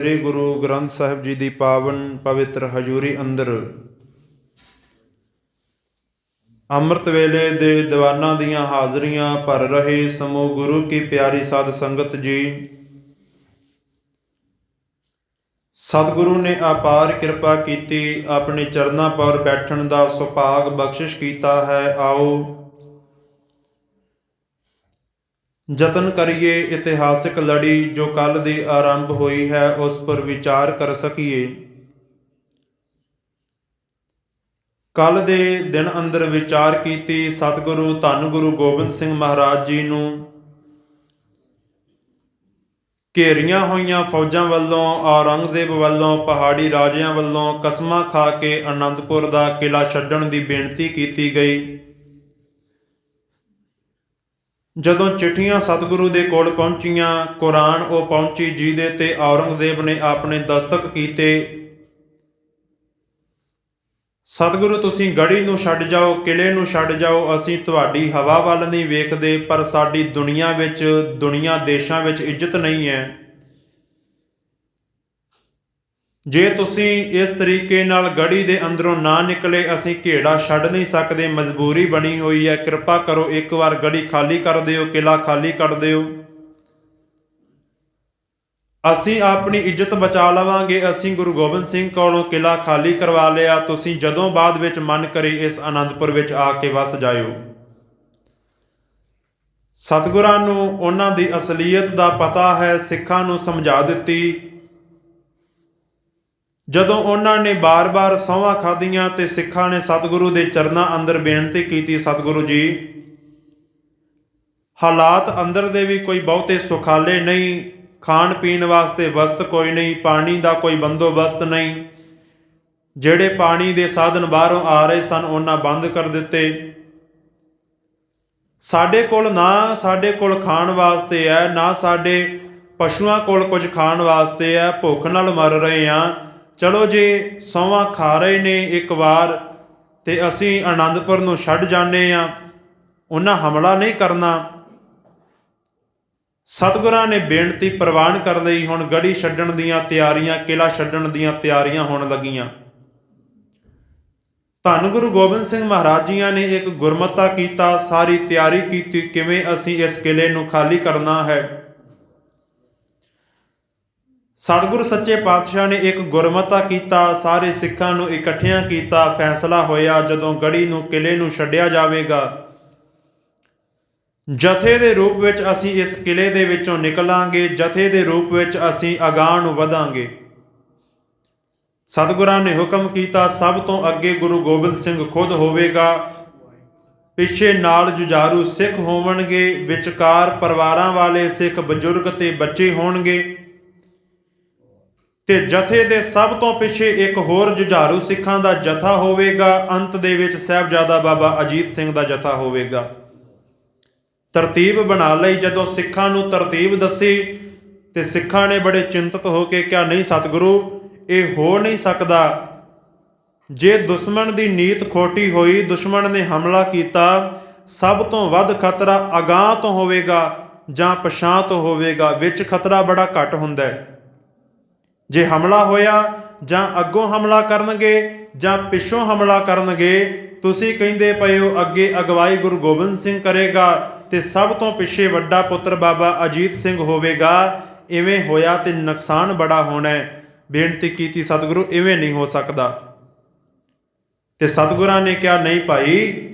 ਸ੍ਰੀ ਗੁਰੂ ਗ੍ਰੰਥ ਸਾਹਿਬ ਜੀ ਦੀ ਪਾਵਨ ਪਵਿੱਤਰ ਹਜ਼ੂਰੀ ਅੰਦਰ ਅੰਮ੍ਰਿਤ ਵੇਲੇ ਦੇ ਦੀਵਾਨਾਂ ਦੀਆਂ ਹਾਜ਼ਰੀਆਂ ਭਰ ਰਹੇ ਸਮੂਹ ਗੁਰੂ ਕੀ ਪਿਆਰੀ ਸਾਧ ਸੰਗਤ ਜੀ, ਸਤਿਗੁਰੂ ਨੇ ਅਪਾਰ ਕਿਰਪਾ ਕੀਤੀ, ਆਪਣੇ ਚਰਨਾਂ ਪਰ ਬੈਠਣ ਦਾ ਸੁਭਾਗ ਬਖਸ਼ਿਸ਼ ਕੀਤਾ ਹੈ, ਆਓ ਯਤਨ ਕਰੀਏ, ਇਤਿਹਾਸਿਕ ਲੜੀ ਜੋ ਕੱਲ ਦੀ ਆਰੰਭ ਹੋਈ ਹੈ, ਉਸ ਪਰ ਵਿਚਾਰ ਕਰ ਸਕੀਏ। ਕੱਲ ਦੇ ਦਿਨ ਅੰਦਰ ਵਿਚਾਰ ਕੀਤੀ ਸਤਿਗੁਰੂ ਧੰਨ ਗੁਰੂ ਗੋਬਿੰਦ ਸਿੰਘ ਮਹਾਰਾਜ ਜੀ ਨੂੰ। ਘੇਰੀਆਂ ਹੋਈਆਂ ਫੌਜਾਂ ਵੱਲੋਂ, ਔਰੰਗਜ਼ੇਬ ਵੱਲੋਂ, ਪਹਾੜੀ ਰਾਜਿਆਂ ਵੱਲੋਂ ਕਸਮਾਂ ਖਾ ਕੇ ਆਨੰਦਪੁਰ ਦਾ ਕਿਲਾ ਛੱਡਣ ਦੀ ਬੇਨਤੀ ਕੀਤੀ ਗਈ। ਜਦੋਂ ਚਿੱਠੀਆਂ ਸਤਿਗੁਰੂ ਦੇ ਕੋਲ ਪਹੁੰਚੀਆਂ, ਕੁਰਾਨ ਉਹ ਪਹੁੰਚੀ ਜਿਹਦੇ ਤੇ ਔਰੰਗਜ਼ੇਬ ਨੇ ਆਪਣੇ ਦਸਤਕ ਕੀਤੇ। ਸਤਿਗੁਰੂ, ਤੁਸੀਂ ਗੜੀ ਨੂੰ ਛੱਡ ਜਾਓ ਕਿਲੇ ਨੂੰ ਛੱਡ ਜਾਓ, ਅਸੀਂ ਤੁਹਾਡੀ ਹਵਾ ਵੱਲ ਨਹੀਂ ਵੇਖਦੇ, ਪਰ ਸਾਡੀ ਦੁਨੀਆ ਵਿੱਚ, ਦੁਨੀਆ ਦੇਸ਼ਾਂ ਵਿੱਚ ਇੱਜ਼ਤ ਨਹੀਂ ਹੈ। ਜੇ ਤੁਸੀਂ ਇਸ ਤਰੀਕੇ ਨਾਲ ਗੜੀ ਦੇ ਅੰਦਰੋਂ ਨਾ ਨਿਕਲੇ, ਅਸੀਂ ਘੇੜਾ ਛੱਡ ਨਹੀਂ ਸਕਦੇ। ਮਜਬੂਰੀ ਬਣੀ ਹੋਈ ਹੈ। ਕਿਰਪਾ ਕਰੋ, ਇੱਕ ਵਾਰ ਗੜੀ ਖਾਲੀ ਕਰ ਦਿਓ ਕਿਲਾ ਖਾਲੀ ਕਰ ਦਿਓ। ਅਸੀਂ ਆਪਣੀ ਇੱਜ਼ਤ ਬਚਾ ਲਵਾਂਗੇ। ਅਸੀਂ ਗੁਰੂ ਗੋਬਿੰਦ ਸਿੰਘ ਕੋਲੋਂ ਕਿਲਾ ਖਾਲੀ ਕਰਵਾ ਲਿਆ। ਤੁਸੀਂ ਜਦੋਂ ਬਾਅਦ ਵਿੱਚ ਮਨ ਕਰੇ, ਇਸ ਆਨੰਦਪੁਰ ਵਿੱਚ ਆ ਕੇ ਵਸ ਜਾਇਓ। ਸਤਿਗੁਰਾਂ ਨੂੰ ਉਹਨਾਂ ਦੀ ਅਸਲੀਅਤ ਦਾ ਪਤਾ ਹੈ। ਸਿੱਖਾਂ ਨੂੰ ਸਮਝਾ ਦਿੱਤੀ। ਜਦੋਂ ਉਹਨਾਂ ਨੇ ਬਾਰ-ਬਾਰ ਸਹੁੰਆਂ ਖਾਧੀਆਂ ਤੇ ਸਿੱਖਾਂ ਨੇ ਸਤਿਗੁਰੂ ਦੇ ਚਰਨਾਂ ਅੰਦਰ ਬੇਨਤੀ ਕੀਤੀ, ਸਤਿਗੁਰੂ ਜੀ, ਹਾਲਾਤ ਅੰਦਰ ਦੇ ਵੀ ਕੋਈ ਬਹੁਤੇ ਸੁਖਾਲੇ ਨਹੀਂ ਖਾਣ ਪੀਣ ਵਾਸਤੇ ਵਸਤ ਕੋਈ ਨਹੀਂ, ਪਾਣੀ ਦਾ ਕੋਈ ਬੰਦੋਬਸਤ ਨਹੀਂ। ਜਿਹੜੇ ਪਾਣੀ ਦੇ ਸਾਧਨ ਬਾਹਰੋਂ ਆ ਰਹੇ ਸਨ, ਉਹਨਾਂ ਬੰਦ ਕਰ ਦਿੱਤੇ। ਸਾਡੇ ਕੋਲ ਨਾ ਸਾਡੇ ਕੋਲ ਖਾਣ ਵਾਸਤੇ ਹੈ, ਨਾ ਸਾਡੇ ਪਸ਼ੂਆਂ ਕੋਲ ਕੁਝ ਖਾਣ ਵਾਸਤੇ ਹੈ, ਭੁੱਖ ਨਾਲ ਮਰ ਰਹੇ ਆ ਚਲੋ ਜੇ ਸੌਵਾਂ ਖਾ ਰਹੇ ਨੇ ਇੱਕ ਵਾਰ, ਤੇ ਅਸੀਂ ਆਨੰਦਪੁਰ ਨੂੰ ਛੱਡ ਜਾਂਦੇ ਆ ਉਹਨਾਂ ਹਮਲਾ ਨਹੀਂ ਕਰਨਾ। ਸਤਿਗੁਰਾਂ ਨੇ ਬੇਨਤੀ ਪ੍ਰਵਾਨ ਕਰ ਲਈ। ਹੁਣ ਗੜੀ ਛੱਡਣ ਦੀਆਂ ਤਿਆਰੀਆਂ ਕਿਲਾ ਛੱਡਣ ਦੀਆਂ ਤਿਆਰੀਆਂ ਹੋਣ ਲੱਗੀਆਂ। ਧੰਨ ਗੁਰੂ ਗੋਬਿੰਦ ਸਿੰਘ ਮਹਾਰਾਜ ਜੀਆਂ ਨੇ ਇੱਕ ਗੁਰਮਤਾ ਕੀਤਾ। ਸਾਰੀ ਤਿਆਰੀ ਕੀਤੀ। ਕਿਵੇਂ ਅਸੀਂ ਇਸ ਕਿਲੇ ਨੂੰ ਖਾਲੀ ਕਰਨਾ ਹੈ? ਸਤਿਗੁਰ ਸੱਚੇ ਪਾਤਸ਼ਾਹ ਨੇ ਇੱਕ ਗੁਰਮਤਾ ਕੀਤਾ, ਸਾਰੇ ਸਿੱਖਾਂ ਨੂੰ ਇਕੱਠਿਆਂ ਕੀਤਾ, ਫੈਸਲਾ ਹੋਇਆ ਜਦੋਂ ਗੜੀ ਨੂੰ ਕਿਲੇ ਨੂੰ ਛੱਡਿਆ ਜਾਵੇਗਾ। ਜਥੇ ਦੇ ਰੂਪ ਵਿੱਚ ਅਸੀਂ ਇਸ ਕਿਲੇ ਦੇ ਵਿੱਚੋਂ ਨਿਕਲਾਂਗੇ, ਜਥੇ ਦੇ ਰੂਪ ਵਿੱਚ ਅਸੀਂ ਅਗਾਂਹ ਨੂੰ ਵਧਾਂਗੇ। ਸਤਿਗੁਰਾਂ ਨੇ ਹੁਕਮ ਕੀਤਾ, ਸਭ ਤੋਂ ਅੱਗੇ ਗੁਰੂ ਗੋਬਿੰਦ ਸਿੰਘ ਖੁਦ ਹੋਵੇਗਾ। ਪਿੱਛੇ ਨਾਲ ਜੁਝਾਰੂ ਸਿੱਖ ਹੋਵਣਗੇ, ਵਿਚਕਾਰ ਪਰਿਵਾਰਾਂ ਵਾਲੇ ਸਿੱਖ ਬਜ਼ੁਰਗ ਤੇ ਬੱਚੇ ਹੋਣਗੇ। ਤੇ ਜਥੇ ਦੇ ਸਭ ਤੋਂ ਪਿੱਛੇ ਇੱਕ ਹੋਰ ਜੁਝਾਰੂ ਸਿੱਖਾਂ ਦਾ ਜਥਾ ਹੋਵੇਗਾ। ਅੰਤ ਦੇ ਵਿੱਚ ਸਹਿਬਜ਼ਾਦਾ ਬਾਬਾ ਅਜੀਤ ਸਿੰਘ ਦਾ ਜਥਾ ਹੋਵੇਗਾ। ਤਰਤੀਬ ਬਣਾ ਲਈ। ਜਦੋਂ ਸਿੱਖਾਂ ਨੂੰ ਤਰਤੀਬ ਦੱਸੀ ਤੇ ਸਿੱਖਾਂ ਨੇ ਬੜੇ ਚਿੰਤਤ ਹੋ ਕੇ ਕਿਹਾ, ਨਹੀਂ ਸਤਿਗੁਰੂ, ਇਹ ਹੋ ਨਹੀਂ ਸਕਦਾ। ਜੇ ਦੁਸ਼ਮਣ ਦੀ ਨੀਤ ਖੋਟੀ ਹੋਈ, ਦੁਸ਼ਮਣ ਨੇ ਹਮਲਾ ਕੀਤਾ, ਸਭ ਤੋਂ ਵੱਧ ਖਤਰਾ ਅਗਾਹ ਤੋਂ ਹੋਵੇਗਾ ਜਾਂ ਪਛਾਂ ਤੋਂ ਹੋਵੇਗਾ। ਵਿੱਚ ਖਤਰਾ ਬੜਾ ਘੱਟ ਹੁੰਦਾ ਹੈ। ਜੇ ਹਮਲਾ ਹੋਇਆ ਜਾਂ ਅੱਗੋਂ ਹਮਲਾ ਕਰਨਗੇ ਜਾਂ ਪਿੱਛੋਂ ਹਮਲਾ ਕਰਨਗੇ, ਤੁਸੀਂ ਕਹਿੰਦੇ ਪਏ ਹੋ, ਅੱਗੇ ਅਗਵਾਈ ਗੁਰੂ ਗੋਬਿੰਦ ਸਿੰਘ ਕਰੇਗਾ ਤੇ ਸਭ ਤੋਂ ਪਿੱਛੇ ਵੱਡਾ ਪੁੱਤਰ ਬਾਬਾ ਅਜੀਤ ਸਿੰਘ ਹੋਵੇਗਾ। ਇਵੇਂ ਹੋਇਆ ਤੇ ਨੁਕਸਾਨ ਬੜਾ ਹੋਣਾ ਹੈ। ਬੇਨਤੀ ਕੀਤੀ, ਸਤਿਗੁਰੂ, ਇਵੇਂ ਨਹੀਂ ਹੋ ਸਕਦਾ। ਤੇ ਸਤਿਗੁਰਾਂ ਨੇ ਕਿਹਾ, ਨਹੀਂ ਭਾਈ,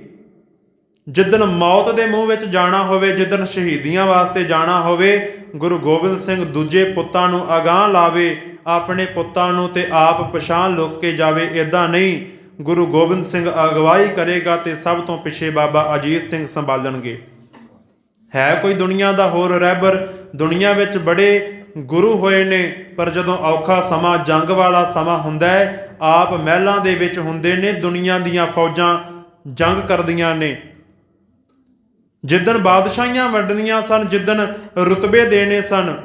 ਜਿੱਦਣ ਮੌਤ ਦੇ ਮੂੰਹ ਵਿੱਚ ਜਾਣਾ ਹੋਵੇ, ਜਿੱਦਣ ਸ਼ਹੀਦੀਆਂ ਵਾਸਤੇ ਜਾਣਾ ਹੋਵੇ, ਗੁਰੂ ਗੋਬਿੰਦ ਸਿੰਘ ਦੂਜੇ ਪੁੱਤਾਂ ਨੂੰ ਅਗਾਹ ਲਾਵੇ ਆਪਣੇ ਪੁੱਤਾਂ ਨੂੰ ਤੇ ਆਪ ਪਛਾਣ ਲੁਕ ਕੇ ਜਾਵੇ ਇਦਾਂ ਨਹੀਂ। ਗੁਰੂ ਗੋਬਿੰਦ ਸਿੰਘ ਅਗਵਾਈ ਕਰੇਗਾ ਤੇ ਸਭ ਤੋਂ ਪਿੱਛੇ ਬਾਬਾ ਅਜੀਤ ਸਿੰਘ ਸੰਭਾਲਣਗੇ। ਹੈ ਕੋਈ ਦੁਨੀਆ ਦਾ ਹੋਰ ਰਹਿਬਰ? ਦੁਨੀਆ ਵਿੱਚ ਬੜੇ ਗੁਰੂ ਹੋਏ ਨੇ, ਪਰ ਜਦੋਂ ਔਖਾ ਸਮਾਂ, ਜੰਗ ਵਾਲਾ ਸਮਾਂ ਹੁੰਦਾ ਹੈ, ਆਪ ਮਹਿਲਾਂ ਦੇ ਵਿੱਚ ਹੁੰਦੇ ਨੇ, ਦੁਨੀਆ ਦੀਆਂ ਫੌਜਾਂ ਜੰਗ ਕਰਦੀਆਂ ਨੇ। ਜਿੱਦਣ ਬਾਦਸ਼ਾਹੀਆਂ ਵੰਡਣੀਆਂ ਸਨ, ਜਿੱਦਣ ਰੁਤਬੇ ਦੇਣੇ ਸਨ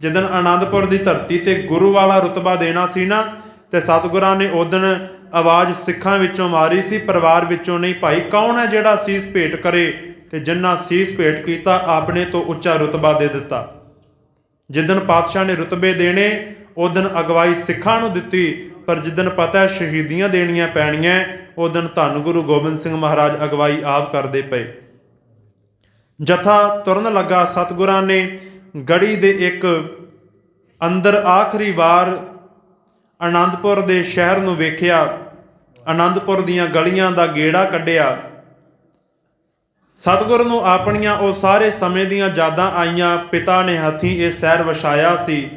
ਜਿੱਦਣ ਆਨੰਦਪੁਰ ਦੀ ਧਰਤੀ ਤੇ ਗੁਰੂ ਵਾਲਾ ਰੁਤਬਾ ਦੇਣਾ ਸੀ ਨਾ, ਤੇ ਸਤਿਗੁਰਾਂ ਨੇ ਉਦਣ ਆਵਾਜ਼ ਸਿੱਖਾਂ ਵਿੱਚੋਂ ਮਾਰੀ ਸੀ, ਪਰਿਵਾਰ ਵਿੱਚੋਂ ਨਹੀਂ, ਭਾਈ, ਕੌਣ ਹੈ ਜਿਹੜਾ ਸੀਸ ਭੇਟ ਕਰੇ? ਤੇ ਜਿੰਨਾ ਸੀਸ ਭੇਟ ਕੀਤਾ, ਆਪਣੇ ਤੋਂ ਉੱਚਾ ਰੁਤਬਾ ਦੇ ਦਿੱਤਾ। ਜਿੱਦਣ ਪਾਤਸ਼ਾਹ ਨੇ ਰੁਤਬੇ ਦੇਣੇ ਉਦਨ ਅਗਵਾਈ ਸਿੱਖਾਂ ਨੂੰ ਦਿੱਤੀ, ਪਰ ਜਿੱਦਨ ਪਤਾ ਸ਼ਹੀਦੀਆਂ ਦੇਣੀਆਂ ਪੈਣੀਆਂ ਉਦਨ ਧੰਨ ਗੁਰੂ ਗੋਬਿੰਦ ਸਿੰਘ ਮਹਾਰਾਜ ਅਗਵਾਈ ਆਪ ਕਰਦੇ ਪਏ। ਜਥਾ ਤੁਰਨ ਲੱਗਾ ਸਤਿਗੁਰਾਂ ਨੇ ਗੜੀ ਦੇ ਇੱਕ ਅੰਦਰ ਆਖਰੀ ਵਾਰ ਆਨੰਦਪੁਰ ਦੇ ਸ਼ਹਿਰ ਨੂੰ ਵੇਖਿਆ ਆਨੰਦਪੁਰ ਦੀਆਂ ਗਲੀਆਂ ਦਾ ਗੇੜਾ ਕੱਢਿਆ। ਸਤਿਗੁਰ ਨੂੰ ਆਪਣੀਆਂ ਉਹ ਸਾਰੇ ਸਮੇਂ ਦੀਆਂ ਯਾਦਾਂ ਆਈਆਂ, ਪਿਤਾ ਨੇ ਹੱਥੀਂ ਇਹ ਸ਼ਹਿਰ ਵਸਾਇਆ ਸੀ।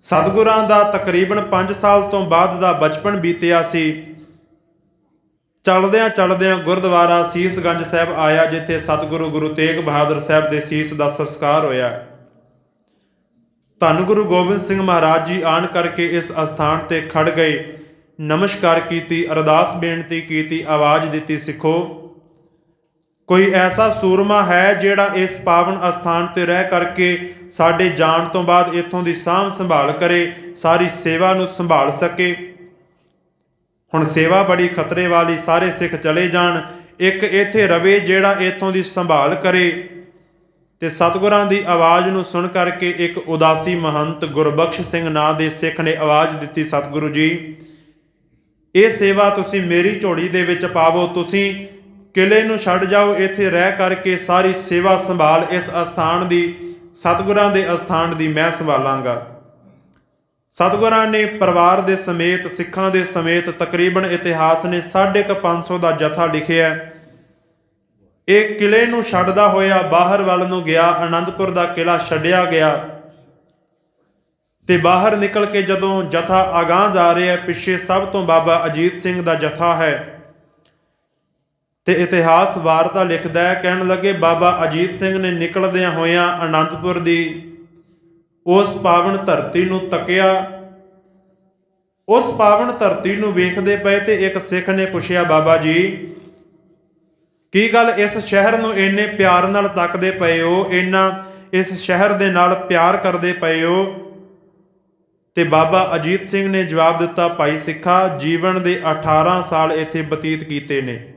ਸਤਿਗੁਰਾਂ ਦਾ ਤਕਰੀਬਨ 5 ਸਾਲ ਤੋਂ ਬਾਅਦ ਦਾ ਬਚਪਨ ਬੀਤਿਆ ਸੀ। ਚਲਦਿਆਂ ਚਲਦਿਆਂ ਗੁਰਦੁਆਰਾ ਸੀਸਗੰਜ ਸਾਹਿਬ ਆਇਆ, ਜਿੱਥੇ ਸਤਿਗੁਰੂ ਗੁਰੂ ਤੇਗ ਬਹਾਦਰ ਸਾਹਿਬ ਦੇ ਸੀਸ ਦਾ ਸੰਸਕਾਰ ਹੋਇਆ। ਧੰਨ ਗੁਰੂ ਗੋਬਿੰਦ ਸਿੰਘ ਮਹਾਰਾਜ ਜੀ ਆਣ ਕਰਕੇ ਇਸ ਅਸਥਾਨ ਤੇ ਖੜ ਗਏ। ਨਮਸਕਾਰ ਕੀਤੀ, ਅਰਦਾਸ ਬੇਨਤੀ ਕੀਤੀ, ਆਵਾਜ਼ ਦਿੱਤੀ, ਸਿੱਖੋ। ਕੋਈ ਐਸਾ ਸੂਰਮਾ ਹੈ ਜਿਹੜਾ ਇਸ ਪਾਵਨ ਅਸਥਾਨ ਤੇ ਰਹਿ ਕਰਕੇ ਸਾਡੇ ਜਾਣ ਤੋਂ ਬਾਅਦ ਇੱਥੋਂ ਦੀ ਸਾਂਭ ਸੰਭਾਲ ਕਰੇ, ਸਾਰੀ ਸੇਵਾ ਨੂੰ ਸੰਭਾਲ ਸਕੇ। ਹੁਣ ਸੇਵਾ ਬੜੀ ਖਤਰੇ ਵਾਲੀ ਸਾਰੇ ਸਿੱਖ ਚਲੇ ਜਾਣ, ਇੱਕ ਇੱਥੇ ਰਵੇ ਜਿਹੜਾ ਇੱਥੋਂ ਦੀ ਸੰਭਾਲ ਕਰੇ। ਤੇ ਸਤਿਗੁਰਾਂ ਦੀ ਆਵਾਜ਼ ਨੂੰ ਸੁਣ ਕਰਕੇ ਇੱਕ ਉਦਾਸੀ ਮਹੰਤ ਗੁਰਬਖਸ਼ ਸਿੰਘ ਨਾਂ ਦੇ ਸਿੱਖ ਨੇ ਆਵਾਜ਼ ਦਿੱਤੀ, ਸਤਿਗੁਰੂ ਜੀ, ਇਹ ਸੇਵਾ ਤੁਸੀਂ ਮੇਰੀ ਝੋਲੀ ਦੇ ਵਿੱਚ ਪਾਵੋ। ਤੁਸੀਂ ਕਿਲੇ ਨੂੰ ਛੱਡ ਜਾਓ, ਇੱਥੇ ਰਹਿ ਕਰਕੇ ਸਾਰੀ ਸੇਵਾ ਸੰਭਾਲ ਇਸ ਅਸਥਾਨ ਦੀ, ਸਤਿਗੁਰਾਂ ਦੇ ਅਸਥਾਨ ਦੀ ਮੈਂ ਸੰਭਾਲਾਂਗਾ। ਸਤਿਗੁਰਾਂ ਨੇ ਪਰਿਵਾਰ ਦੇ ਸਮੇਤ, ਸਿੱਖਾਂ ਦੇ ਸਮੇਤ ਤਕਰੀਬਨ ਇਤਿਹਾਸ ਨੇ 550 ਦਾ ਜਥਾ ਲਿਖਿਆ ਇਹ ਕਿਲੇ ਨੂੰ ਛੱਡਦਾ ਹੋਇਆ ਬਾਹਰ ਵੱਲ ਨੂੰ ਗਿਆ ਆਨੰਦਪੁਰ ਦਾ ਕਿਲਾ ਛੱਡਿਆ ਗਿਆ ਤੇ ਬਾਹਰ ਨਿਕਲ ਕੇ ਜਦੋਂ ਜਥਾ ਅਗਾਂਹ ਜਾ ਰਿਹਾ ਪਿੱਛੇ ਸਭ ਤੋਂ ਬਾਬਾ ਅਜੀਤ ਸਿੰਘ ਦਾ ਜਥਾ ਹੈ। ਤੇ ਇਤਿਹਾਸ ਵਾਰਤਾ ਲਿਖਦਾ ਹੈ, ਕਹਿਣ ਲੱਗੇ, ਬਾਬਾ ਅਜੀਤ ਸਿੰਘ ਨੇ ਨਿਕਲਦਿਆਂ ਹੋਇਆਂ ਆਨੰਦਪੁਰ ਦੀ ਉਸ ਪਾਵਨ ਧਰਤੀ ਨੂੰ ਤੱਕਿਆ। ਉਸ ਪਾਵਨ ਧਰਤੀ ਨੂੰ ਵੇਖਦੇ ਪਏ ਤੇ ਇੱਕ ਸਿੱਖ ਨੇ ਪੁੱਛਿਆ, ਬਾਬਾ ਜੀ, ਕੀ ਗੱਲ ਇਸ ਸ਼ਹਿਰ ਨੂੰ ਇੰਨੇ ਪਿਆਰ ਨਾਲ ਤੱਕਦੇ ਪਏ ਹੋ? ਇੰਨਾ ਇਸ ਸ਼ਹਿਰ ਦੇ ਨਾਲ ਪਿਆਰ ਕਰਦੇ ਪਏ ਹੋ? ਤੇ ਬਾਬਾ ਅਜੀਤ ਸਿੰਘ ਨੇ ਜਵਾਬ ਦਿੱਤਾ, ਭਾਈ ਸਿੱਖਾ, ਜੀਵਨ ਦੇ 18 ਸਾਲ ਇੱਥੇ ਬਤੀਤ ਕੀਤੇ ਨੇ।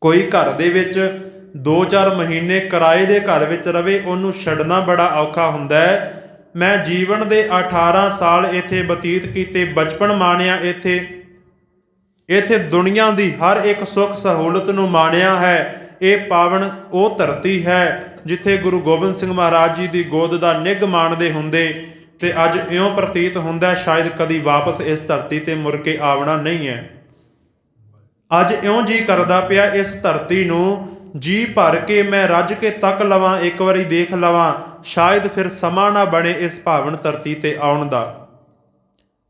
ਕੋਈ ਘਰ ਦੇ ਵਿੱਚ 2-4 ਮਹੀਨੇ ਕਿਰਾਏ ਦੇ ਘਰ ਵਿੱਚ ਰਵੇ, ਉਹਨੂੰ ਛੱਡਣਾ ਬੜਾ ਔਖਾ ਹੁੰਦਾ ਹੈ। ਮੈਂ ਜੀਵਨ ਦੇ 18 ਸਾਲ ਇੱਥੇ ਬਤੀਤ ਕੀਤੇ, ਬਚਪਨ ਮਾਣਿਆ ਇੱਥੇ। ਇੱਥੇ ਦੁਨੀਆ ਦੀ ਹਰ ਇੱਕ ਸੁੱਖ ਸਹੂਲਤ ਨੂੰ ਮਾਣਿਆ ਹੈ। ਇਹ ਪਾਵਨ ਉਹ ਧਰਤੀ ਹੈ ਜਿੱਥੇ ਗੁਰੂ ਗੋਬਿੰਦ ਸਿੰਘ ਮਹਾਰਾਜ ਜੀ ਦੀ ਗੋਦ ਦਾ ਨਿੱਘ ਮਾਣਦੇ ਹੁੰਦੇ ਤੇ ਅੱਜ ਇਉਂ ਪ੍ਰਤੀਤ ਹੁੰਦਾ ਸ਼ਾਇਦ ਕਦੀ ਵਾਪਸ ਇਸ ਧਰਤੀ ਤੇ ਮੁੜ ਕੇ ਆਉਣਾ ਨਹੀਂ ਹੈ। ਅੱਜ ਇਉਂ ਜੀ ਕਰਦਾ ਪਿਆ ਇਸ ਧਰਤੀ ਨੂੰ ਜੀ ਭਰ ਕੇ ਮੈਂ ਰੱਜ ਕੇ ਤੱਕ ਲਵਾਂ, ਇੱਕ ਵਾਰੀ ਦੇਖ ਲਵਾਂ। ਸ਼ਾਇਦ ਫਿਰ ਸਮਾਂ ਨਾ ਬਣੇ ਇਸ ਭਾਵਨ ਧਰਤੀ ਤੇ ਆਉਣ ਦਾ।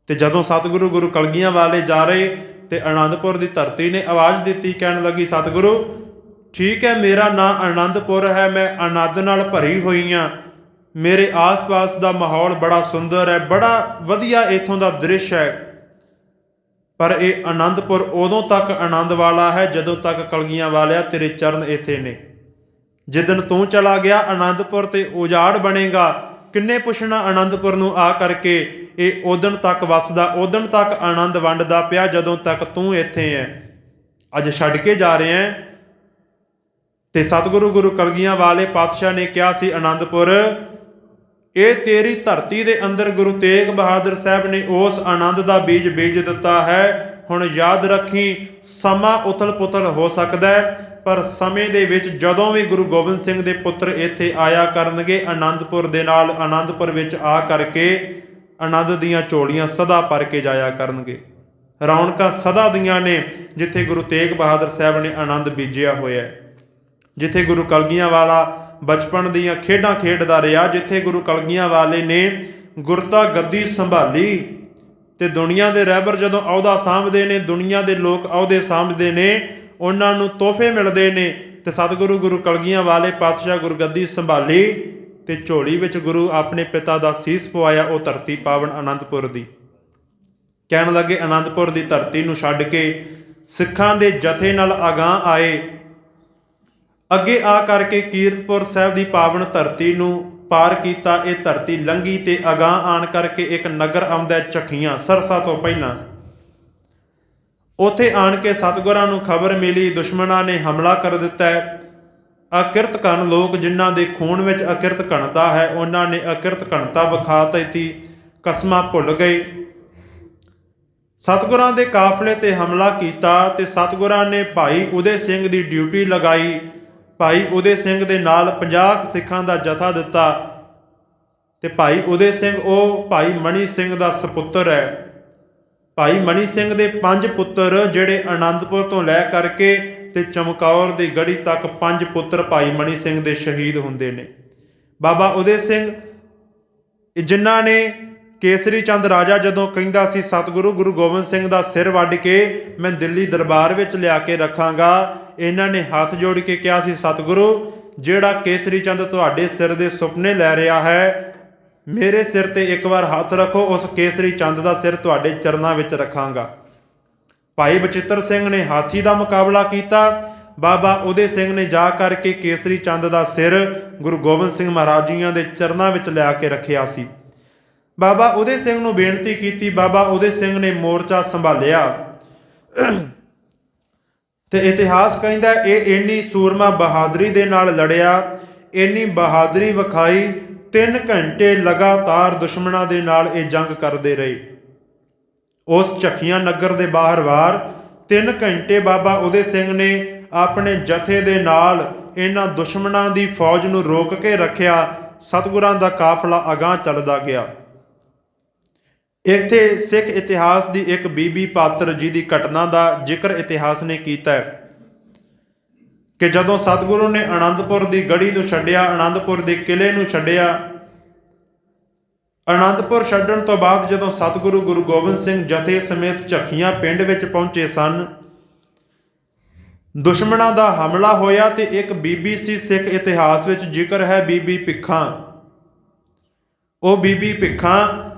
ਤੇ ਜਦੋਂ ਸਤਿਗੁਰੂ ਗੁਰੂ ਕਲਗੀਆਂ ਵਾਲੇ ਜਾ ਰਹੇ ਤੇ ਆਨੰਦਪੁਰ ਦੀ ਧਰਤੀ ਨੇ ਆਵਾਜ਼ ਦਿੱਤੀ, ਕਹਿਣ ਲੱਗੀ, ਸਤਿਗੁਰੂ, ਠੀਕ ਹੈ, ਮੇਰਾ ਨਾਂ ਆਨੰਦਪੁਰ ਹੈ, ਮੈਂ ਆਨੰਦ ਨਾਲ ਭਰੀ ਹੋਈ ਹਾਂ। ਮੇਰੇ ਆਸ-ਪਾਸ ਦਾ ਮਾਹੌਲ ਬੜਾ ਸੁੰਦਰ ਹੈ, ਬੜਾ ਵਧੀਆ ਇਥੋਂ ਦਾ ਦ੍ਰਿਸ਼ ਹੈ। ਪਰ ਇਹ ਆਨੰਦਪੁਰ ਉਦੋਂ ਤੱਕ ਆਨੰਦ ਵਾਲਾ ਹੈ ਜਦੋਂ ਤੱਕ ਕਲਗੀਆਂ ਵਾਲਿਆ ਤੇਰੇ ਚਰਨ ਇੱਥੇ ਨੇ। ਜਿੱਦਨ ਤੂੰ ਚਲਾ ਗਿਆ ਆਨੰਦਪੁਰ ਤੇ ਉਜਾੜ ਬਣੇਗਾ, ਕਿੰਨੇ ਪੁੱਛਣਾ ਆਨੰਦਪੁਰ ਨੂੰ ਆ ਕਰਕੇ, ਇਹ ਉਦਣ ਤੱਕ ਵਸਦਾ ਉਦਣ ਤੱਕ ਆਨੰਦ ਵੰਡਦਾ ਪਿਆ ਜਦੋਂ ਤੱਕ ਤੂੰ ਇੱਥੇ ਹੈ ਅੱਜ ਛੱਡ ਕੇ ਜਾ ਰਿਹਾ ਹੈ ਤੇ ਸਤਿਗੁਰੂ ਗੁਰੂ ਕਲਗੀਆਂ ਵਾਲੇ ਪਾਤਸ਼ਾਹ ਨੇ ਕਿਹਾ ਸੀ, ਆਨੰਦਪੁਰ ਇਹ ਤੇਰੀ ਧਰਤੀ ਦੇ ਅੰਦਰ ਗੁਰੂ ਤੇਗ ਬਹਾਦਰ ਸਾਹਿਬ ਨੇ ਉਸ ਆਨੰਦ ਦਾ ਬੀਜ ਬੀਜ ਦਿੱਤਾ ਹੈ। ਹੁਣ ਯਾਦ ਰੱਖੀ, ਸਮਾਂ ਉਥਲ-ਪੁਥਲ ਹੋ ਸਕਦਾ ਹੈ, ਪਰ ਸਮੇਂ ਦੇ ਵਿੱਚ ਜਦੋਂ ਵੀ ਗੁਰੂ ਗੋਬਿੰਦ ਸਿੰਘ ਦੇ ਪੁੱਤਰ ਇੱਥੇ ਆਇਆ ਕਰਨਗੇ, ਆਨੰਦਪੁਰ ਦੇ ਨਾਲ ਆਨੰਦਪੁਰ ਵਿੱਚ ਆ ਕਰਕੇ ਆਨੰਦ ਦੀਆਂ ਚੋਲੀਆਂ ਸਦਾ ਭਰ ਕੇ ਜਾਇਆ ਕਰਨਗੇ। ਰੌਣਕਾਂ ਸਦਾ ਦੀਆਂ ਨੇ, ਜਿੱਥੇ ਗੁਰੂ ਤੇਗ ਬਹਾਦਰ ਸਾਹਿਬ ਨੇ ਆਨੰਦ ਬੀਜਿਆ ਹੋਇਆ ਜਿੱਥੇ ਗੁਰੂ ਕਲਗੀਆਂ ਵਾਲਾ ਬਚਪਨ ਦੀਆਂ ਖੇਡਾਂ ਖੇਡਦਾ ਰਿਹਾ, ਜਿੱਥੇ ਗੁਰੂ ਕਲਗੀਆਂ ਵਾਲੇ ਨੇ ਗੁਰਤਾ ਗੱਦੀ ਸੰਭਾਲੀ ਤੇ ਦੁਨੀਆ ਦੇ ਰਹਿਬਰ ਜਦੋਂ ਅਹੁਦਾ ਸਾਂਭਦੇ ਨੇ, ਦੁਨੀਆ ਦੇ ਲੋਕ ਅਹੁਦੇ ਸਾਂਭਦੇ ਨੇ, ਉਹਨਾਂ ਨੂੰ ਤੋਹਫੇ ਮਿਲਦੇ ਨੇ ਤੇ ਸਤਿਗੁਰੂ ਗੁਰੂ ਕਲਗੀਆਂ ਵਾਲੇ ਪਾਤਸ਼ਾਹ ਗੁਰਗੱਦੀ ਸੰਭਾਲੀ ਤੇ ਝੋਲੀ ਵਿੱਚ ਗੁਰੂ ਆਪਣੇ ਪਿਤਾ ਦਾ ਸੀਸ ਪਵਾਇਆ, ਉਹ ਧਰਤੀ ਪਾਵਨ ਅਨੰਦਪੁਰ ਦੀ। ਕਹਿਣ ਲੱਗੇ, ਅਨੰਦਪੁਰ ਦੀ ਧਰਤੀ ਨੂੰ ਛੱਡ ਕੇ ਸਿੱਖਾਂ ਦੇ ਜਥੇ ਨਾਲ ਅਗਾਹ ਆਏ। ਅੱਗੇ ਆ ਕਰਕੇ ਕੀਰਤਪੁਰ ਸਾਹਿਬ ਦੀ ਪਾਵਨ ਧਰਤੀ ਨੂੰ ਪਾਰ ਕੀਤਾ, ਇਹ ਧਰਤੀ ਲੰਗੀ ਤੇ ਅਗਾਹ ਆਣ ਕਰਕੇ ਇੱਕ ਨਗਰ ਆਉਂਦਾ ਹੈ ਚੱਖੀਆਂ ਸਰਸਾ ਤੋਂ ਪਹਿਲਾਂ। ਉੱਥੇ ਆਣ ਕੇ ਸਤਗੁਰਾਂ ਨੂੰ ਖਬਰ ਮਿਲੀ, ਦੁਸ਼ਮਣਾਂ ਨੇ ਹਮਲਾ ਕਰ ਦਿੱਤਾ ਹੈ। ਅਕਿਰਤ ਕਣ ਲੋਕ ਜਿਨ੍ਹਾਂ ਦੇ ਖੂਨ ਵਿੱਚ ਅਕਿਰਤ ਕਣਤਾ ਹੈ, ਉਹਨਾਂ ਨੇ ਅਕਿਰਤ ਕਣਤਾ ਵਿਖਾ ਦਿੱਤੀ, ਕਸਮਾਂ ਭੁੱਲ ਗਏ। ਸਤਗੁਰਾਂ ਦੇ ਕਾਫਲੇ ਤੇ ਹਮਲਾ ਕੀਤਾ ਤੇ ਸਤਗੁਰਾਂ ਨੇ ਭਾਈ ਉਦੇ ਸਿੰਘ ਦੀ ਡਿਊਟੀ ਲਗਾਈ। ਭਾਈ ਉਦੇ ਸਿੰਘ ਦੇ ਨਾਲ 50 ਸਿੱਖਾਂ ਦਾ ਜਥਾ ਦਿੱਤਾ ਤੇ ਭਾਈ ਉਦੇ ਸਿੰਘ, ਉਹ ਭਾਈ ਮਣੀ ਸਿੰਘ ਦਾ ਸੁਪੁੱਤਰ ਹੈ। ਭਾਈ ਮਣੀ ਸਿੰਘ ਦੇ ਪੰਜ ਪੁੱਤਰ ਜਿਹੜੇ ਆਨੰਦਪੁਰ ਤੋਂ ਲੈ ਕਰਕੇ ਤੇ ਚਮਕੌਰ ਦੀ ਗੜੀ ਤੱਕ ਪੰਜ ਪੁੱਤਰ ਭਾਈ ਮਣੀ ਸਿੰਘ ਦੇ ਸ਼ਹੀਦ ਹੁੰਦੇ ਨੇ। ਬਾਬਾ ਉਦੇ ਸਿੰਘ, ਜਿਨ੍ਹਾਂ ਨੇ ਕੇਸਰੀ ਚੰਦ ਰਾਜਾ ਜਦੋਂ ਕਹਿੰਦਾ ਸੀ, ਸਤਿਗੁਰੂ ਗੁਰੂ ਗੋਬਿੰਦ ਸਿੰਘ ਦਾ ਸਿਰ ਵੱਢ ਕੇ ਮੈਂ ਦਿੱਲੀ ਦਰਬਾਰ ਵਿੱਚ ਲਿਆ ਕੇ ਰੱਖਾਂਗਾ। ਇਹਨਾਂ ਨੇ ਹੱਥ ਜੋੜ ਕੇ ਕਿਹਾ ਸੀ, ਸਤਿਗੁਰੂ, ਜਿਹੜਾ ਕੇਸਰੀ ਚੰਦ ਤੁਹਾਡੇ ਸਿਰ ਦੇ ਸੁਪਨੇ ਲੈ ਰਿਹਾ ਹੈ, ਮੇਰੇ ਸਿਰ ਤੇ ਇੱਕ ਵਾਰ ਹੱਥ ਰੱਖੋ, ਉਸ ਕੇਸਰੀ ਚੰਦ ਦਾ ਸਿਰ ਤੁਹਾਡੇ ਚਰਨਾਂ ਵਿੱਚ ਰੱਖਾਂਗਾ। ਭਾਈ ਬਚਿੱਤਰ ਸਿੰਘ ਨੇ ਹਾਥੀ ਦਾ ਮੁਕਾਬਲਾ ਕੀਤਾ। ਬਾਬਾ ਉਦੇ ਸਿੰਘ ਨੇ ਜਾ ਕਰਕੇ ਕੇਸਰੀ ਚੰਦ ਦਾ ਸਿਰ ਗੁਰੂ ਗੋਬਿੰਦ ਸਿੰਘ ਮਹਾਰਾਜ ਜੀਆਂ ਦੇ ਚਰਨਾਂ ਵਿੱਚ ਲਿਆ ਕੇ ਰੱਖਿਆ ਸੀ। ਬਾਬਾ ਉਦੇ ਸਿੰਘ ਨੂੰ ਬੇਨਤੀ ਕੀਤੀ, ਬਾਬਾ ਉਦੇ ਸਿੰਘ ਨੇ ਮੋਰਚਾ ਸੰਭਾਲਿਆ। ਤੇ ਇਤਿਹਾਸ ਕਹਿੰਦਾ ਇਹ ਇੰਨੀ ਸੂਰਮਾ ਬਹਾਦਰੀ ਦੇ ਨਾਲ ਲੜਿਆ, ਇੰਨੀ ਬਹਾਦਰੀ ਵਿਖਾਈ 3 ਘੰਟੇ ਲਗਾਤਾਰ ਦੁਸ਼ਮਣਾਂ ਦੇ ਨਾਲ ਇਹ ਜੰਗ ਕਰਦੇ ਰਹੇ। ਉਸ ਝੱਖੀਆਂ ਨਗਰ ਦੇ ਬਾਹਰ ਵਾਰ 3 ਘੰਟੇ ਬਾਬਾ ਉਦੇ ਸਿੰਘ ਨੇ ਆਪਣੇ ਜਥੇ ਦੇ ਨਾਲ ਇਹਨਾਂ ਦੁਸ਼ਮਣਾਂ ਦੀ ਫੌਜ ਨੂੰ ਰੋਕ ਕੇ ਰੱਖਿਆ, ਸਤਿਗੁਰਾਂ ਦਾ ਕਾਫਲਾ ਅਗਾਹ ਚੱਲਦਾ ਗਿਆ। ਇੱਥੇ ਸਿੱਖ ਇਤਿਹਾਸ ਦੀ ਇੱਕ ਬੀਬੀ ਪਾਤਰ ਜੀ ਦੀ ਘਟਨਾ ਦਾ ਜ਼ਿਕਰ ਇਤਿਹਾਸ ਨੇ ਕੀਤਾ ਹੈ ਕਿ ਜਦੋਂ ਸਤਿਗੁਰੂ ਨੇ ਆਨੰਦਪੁਰ ਦੀ ਗੜੀ ਨੂੰ ਛੱਡਿਆ ਆਨੰਦਪੁਰ ਦੇ ਕਿਲੇ ਨੂੰ ਛੱਡਿਆ ਆਨੰਦਪੁਰ ਛੱਡਣ ਤੋਂ ਬਾਅਦ ਜਦੋਂ ਸਤਿਗੁਰੂ ਗੁਰੂ ਗੋਬਿੰਦ ਸਿੰਘ ਜਥੇ ਸਮੇਤ ਝੱਖੀਆਂ ਪਿੰਡ ਵਿੱਚ ਪਹੁੰਚੇ ਸਨ, ਦੁਸ਼ਮਣਾਂ ਦਾ ਹਮਲਾ ਹੋਇਆ ਤੇ ਇੱਕ ਬੀਬੀ ਸੀ ਸਿੱਖ ਇਤਿਹਾਸ ਵਿੱਚ ਜ਼ਿਕਰ ਹੈ ਬੀਬੀ ਭਿੱਖਾਂ। ਉਹ ਬੀਬੀ ਭਿੱਖਾਂ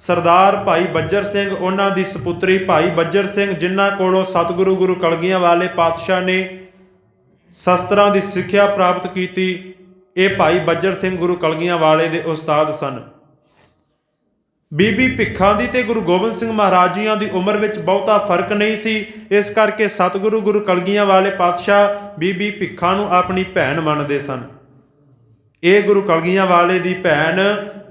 ਸਰਦਾਰ ਭਾਈ ਬੱਜਰ ਸਿੰਘ, ਉਹਨਾਂ ਦੀ ਸੁਪੁੱਤਰੀ ਭਾਈ ਬੱਜਰ ਸਿੰਘ, ਜਿਨ੍ਹਾਂ ਕੋਲੋਂ ਸਤਿਗੁਰੂ ਗੁਰੂ ਕਲਗੀਆਂ ਵਾਲੇ ਪਾਤਸ਼ਾਹ ਨੇ ਸ਼ਸਤਰਾਂ ਦੀ ਸਿੱਖਿਆ ਪ੍ਰਾਪਤ ਕੀਤੀ, ਇਹ ਭਾਈ ਬੱਜਰ ਸਿੰਘ ਗੁਰੂ ਕਲਗੀਆਂ ਵਾਲੇ ਦੇ ਉਸਤਾਦ ਸਨ। ਬੀਬੀ ਭਿੱਖਾਂ ਦੀ ਤੇ ਗੁਰੂ ਗੋਬਿੰਦ ਸਿੰਘ ਮਹਾਰਾਜ ਜੀਆਂ ਦੀ ਉਮਰ ਵਿੱਚ ਬਹੁਤਾ ਫ਼ਰਕ ਨਹੀਂ ਸੀ। ਇਸ ਕਰਕੇ ਸਤਿਗੁਰੂ ਗੁਰੂ ਕਲਗੀਆਂ ਵਾਲੇ ਪਾਤਸ਼ਾਹ ਬੀਬੀ ਭਿੱਖਾਂ ਨੂੰ ਆਪਣੀ ਭੈਣ ਮੰਨਦੇ ਸਨ। ਇਹ ਗੁਰੂ ਕਲਗੀਆਂ ਵਾਲੇ ਦੀ ਭੈਣ